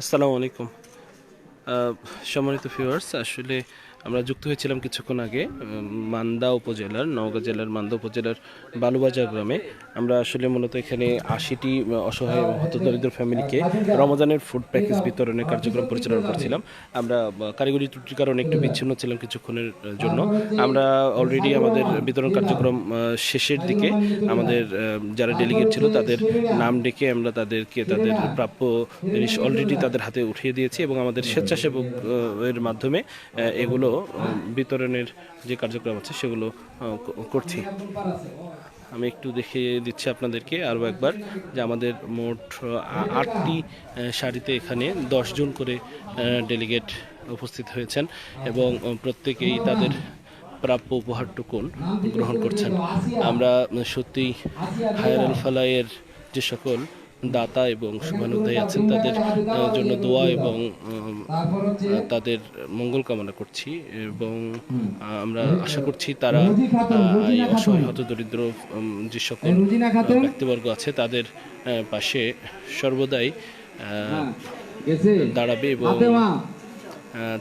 আসসালামু আলাইকুম। সম্মানিত ভিউয়ার্স আসলে আমরা যুক্ত হয়েছিলাম কিছুক্ষণ আগে মান্দা উপজেলার নওগাঁ জেলার মান্দা উপজেলার বালুবাজার গ্রামে। আমরা আসলে মূলত এখানে আশিটি অসহায় হতদরিদ্র ফ্যামিলিকে রমজানের ফুড প্যাকেজ বিতরণের কার্যক্রম পরিচালনা করছিলাম। আমরা কারিগরি ত্রুটির কারণে একটু বিচ্ছিন্ন ছিলাম কিছুক্ষণের জন্য। আমরা অলরেডি আমাদের বিতরণ কার্যক্রম শেষের দিকে আমাদের যারা ডেলিগেট ছিল তাদের নাম ডেকে আমরা তাদেরকে তাদের প্রাপ্য জিনিস অলরেডি তাদের হাতে উঠিয়ে দিয়েছি এবং আমাদের স্বেচ্ছাসেবক এর মাধ্যমে এগুলো বিতরণের যে কার্যক্রম আছে সেগুলো করছি। আমি একটু দেখিয়ে দিচ্ছি আপনাদেরকে আরও একবার যে আমাদের মোট আটটি সারিতে এখানে দশজন করে ডেলিগেট উপস্থিত হয়েছেন এবং প্রত্যেকেই তাদের প্রাপ্য উপহার টুকুন গ্রহণ করছেন। আমরা সত্যি হায়ার ফালাইয়ের যে সকল দাতা এবং শুভানুধ্যায়ী আছেন, তাদের জন্য দোয়া এবং তাদের মঙ্গল কামনা করছি এবং আমরা আশা করছি তারা এই অসহায় হত দরিদ্র যে সকল ব্যক্তিবর্গ আছে তাদের পাশে সর্বদাই দাঁড়াবে এবং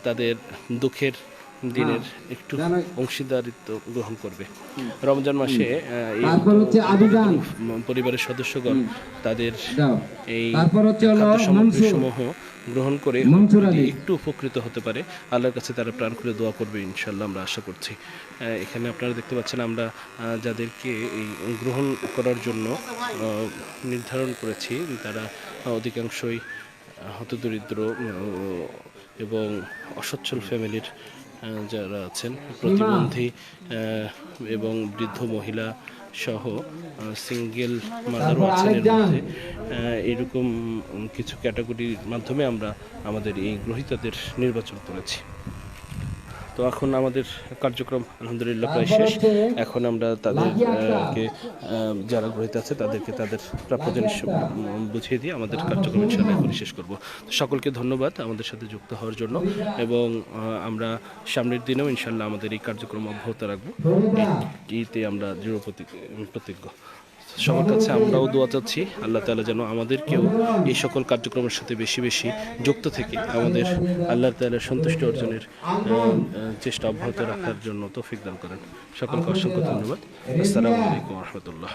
তাদের দুঃখের দিনের একটু অংশীদারিত্ব গ্রহণ করবে। রমজান মাসে পরিবারের সদস্যগণ তাদের এই সমূহ গ্রহণ করে। একটু উপকৃত হতে পারে। আল্লাহর কাছে তারা প্রাণ খুলে দোয়া করবে ইনশাল্লাহ আমরা আশা করছি। এখানে আপনারা দেখতে পাচ্ছেন আমরা যাদেরকে এই গ্রহণ করার জন্য নির্ধারণ করেছি তারা অধিকাংশই হতদরিদ্র এবং অসচ্ছল ফ্যামিলির যারা আছেন প্রতিবন্ধী এবং বৃদ্ধ মহিলা সহ সিঙ্গেল মাদারও আছেন এর মধ্যে। এরকম কিছু ক্যাটাগরির মাধ্যমে আমরা আমাদের এই গ্রহীতাদের নির্বাচন করেছি। তো এখন আমাদের কার্যক্রম আলহামদুলিল্লাহ প্রায় শেষ। এখন আমরা তাদের আহ, কে আহ, যারা গ্রহীতা আছে তাদেরকে তাদের প্রাপ্য জিনিস বুঝিয়ে দিয়ে আমাদের কার্যক্রম ইনশাল্লাহ এখনই শেষ করব। সকলকে ধন্যবাদ আমাদের সাথে যুক্ত হওয়ার জন্য এবং আমরা সামনের দিনেও ইনশাল্লাহ আমাদের এই কার্যক্রম অব্যাহত রাখব। এইতে আমরা দৃঢ় প্রতি- প্রতিজ্ঞ। সবার কাছে আমরাও দোয়া চাচ্ছি। আল্লাহ তালা যেন আমাদেরকেও এই সকল কার্যক্রমের সাথে বেশি বেশি যুক্ত থেকে আমাদের আল্লাহ তালার সন্তুষ্টি অর্জনের চেষ্টা অব্যাহত রাখার জন্য তৌফিক দান করেন। সকলকে অসংখ্য ধন্যবাদ। আসসালামু আলাইকুম রহমতুল্লাহ।